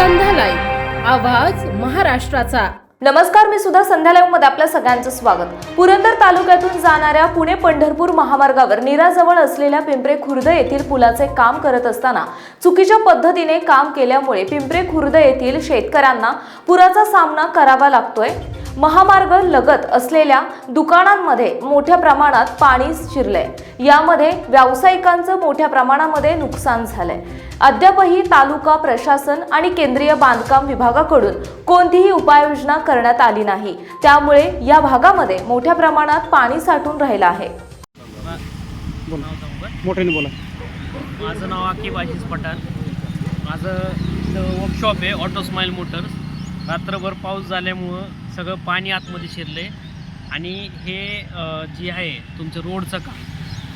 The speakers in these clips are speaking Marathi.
आवाज महाराष्ट्राचा. नमस्कार मी सुद्धा संध्या लाईव्हमध्ये आपल्या सगळ्यांचं स्वागत. पुरंदर तालुक्यातून जाणाऱ्या पुणे पंढरपूर महामार्गावर नीराजवळ असलेल्या पिंपरे खुर्द येथील पुलाचे काम करत असताना चुकीच्या पद्धतीने काम केल्यामुळे पिंपरे खुर्द येथील शेतकऱ्यांना पुराचा सामना करावा लागतोय. महामार्ग लगत असलेल्या दुकानांमध्ये मोठ्या प्रमाणात पाणी शिरलंय. यामध्ये व्यावसायिकांचं मोठ्या प्रमाणामध्ये नुकसान झालंय. अद्यापही तालुका प्रशासन आणि केंद्रीय बांधकाम विभागाकडून कोणतीही उपाययोजना करण्यात आली नाही. त्यामुळे या भागामध्ये मोठ्या प्रमाणात पाणी साठून राहिलं आहे? मोठ्याने बोला. माझं नाव आकिब आशिष पठाण. माझं वर्कशॉप आहे ऑटो स्माईल मोटर्स. रात्रभर पाऊस झाल्यामुळं सगळं पाणी आतमध्ये शिरले आणि हे जे आहे तुमचं रोडचं काम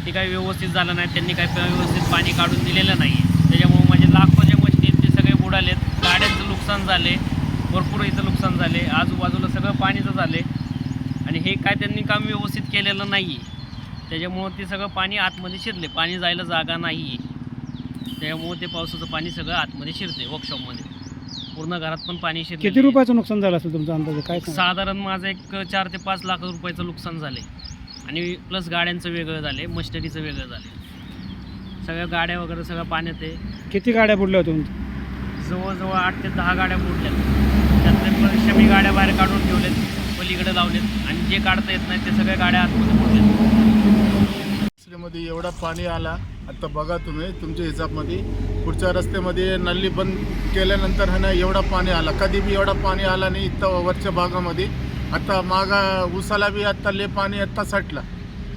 ते काही व्यवस्थित झालं नाही त्यांनी काही व्यवस्थित पाणी काढून दिलेलं नाही. त्याच्यामुळं म्हणजे लाखो जे आहेत ते सगळे बुडालेत. गाड्यांचं नुकसान झाले भरपूर इथं नुकसान झाले. आजूबाजूला सगळं पाणीचं झाले. आणि हे काय त्यांनी काम व्यवस्थित केलेलं नाही आहे त्याच्यामुळं ते सगळं पाणी आतमध्ये शिरले पाणी जायला जागा नाही आहे त्याच्यामुळं ते पावसाचं पाणी सगळं आतमध्ये शिरते वर्कशॉपमध्ये पूर्ण घरात पण पाणी शिरले किती रुपयाचं नुकसान झालं असेल तुमचा अंदाज? काय सांगा? साधारण माझं एक चार ते पाच लाख रुपयाचं नुकसान झाले. आणि प्लस गाड्यांचं वेगळं झाले मशिनरीचं वेगळं झाले. सगळ्या गाड्या वगैरे सगळं पाण्यात आहे. किती गाड्या बुडल्या होत्या तुमच्या? जवळजवळ आठ ते दहा गाड्या बुडल्यात त्यातले शमी गाड्या बाहेर काढून ठेवलेत पलीकडे लावलेत. आणि जे काढता येत नाही ते सगळ्या गाड्या आतमध्ये बुडल्यात एवढा पाणी आला आता बघा तुम्ही तुमच्या हिसाबमध्ये. पुढच्या रस्त्यामध्ये नल्ली बंद केल्यानंतर है ना एवढा पाणी आला. कधी बी एवढा पाणी आला नाही इथं वरच्या भागामध्ये. आता मागा उसाला बी आत्ता ले पाणी आत्ता साठला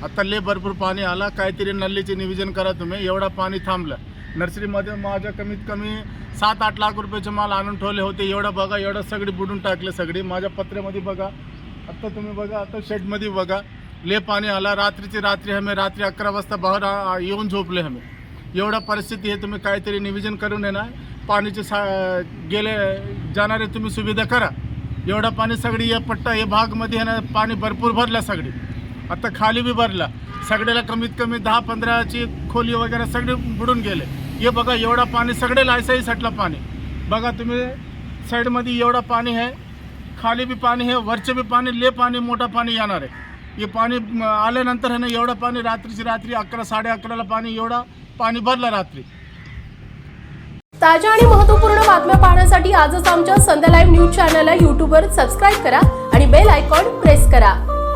आत्ता ले भरपूर पाणी आला. काहीतरी नल्लीचे नियोजन करा तुम्ही. एवढा पाणी थांबलं. नर्सरीमध्ये माझ्या कमीत कमी सात आठ लाख रुपयाचे माल आणून ठेवले होते. एवढं बघा एवढं सगळी बुडून टाकले सगळी. माझ्या पत्र्यामध्ये बघा. आत्ता तुम्ही बघा आता शेडमध्ये बघा. ले पाणी आला रात्रीची रात्री हमे रात्री अकरा वाजता बाहेर येऊन झोपले हमे. एवढा परिस्थिती आहे तुम्ही काहीतरी नियोजन करून येणार. पाणीचे सा गेले जाणारे तुम्ही सुविधा करा. एवढा पाणी सगळी या पट्टा या भागमध्ये आहे ना पाणी भरपूर भरला सगळी. आता खाली बी भरला. सगळ्याला कमीत कमी दहा पंधराची खोली वगैरे सगळे बुडून गेले. हे बघा एवढा पाणी सगळे लायसाही सटला पाणी. बघा तुम्ही साईडमध्ये एवढा पाणी आहे. खाली बी पाणी आहे वरचे बी पाणी ले पाणी मोठा पाणी येणार आहे. हे पाणी आल्यानंतर ह्यानं ना एवढं पाणी रात्रीची रात्री अकरा साडे अकराला पाणी एवढा पाणी भरलं रात्री. ताज्या आणि महत्त्वपूर्ण बातम्या पाहण्यासाठी आजच आमच्या संध्या लाईव्ह न्यूज चॅनलला यूट्यूबवर सबस्क्राईब करा आणि बेल आयकॉन प्रेस करा.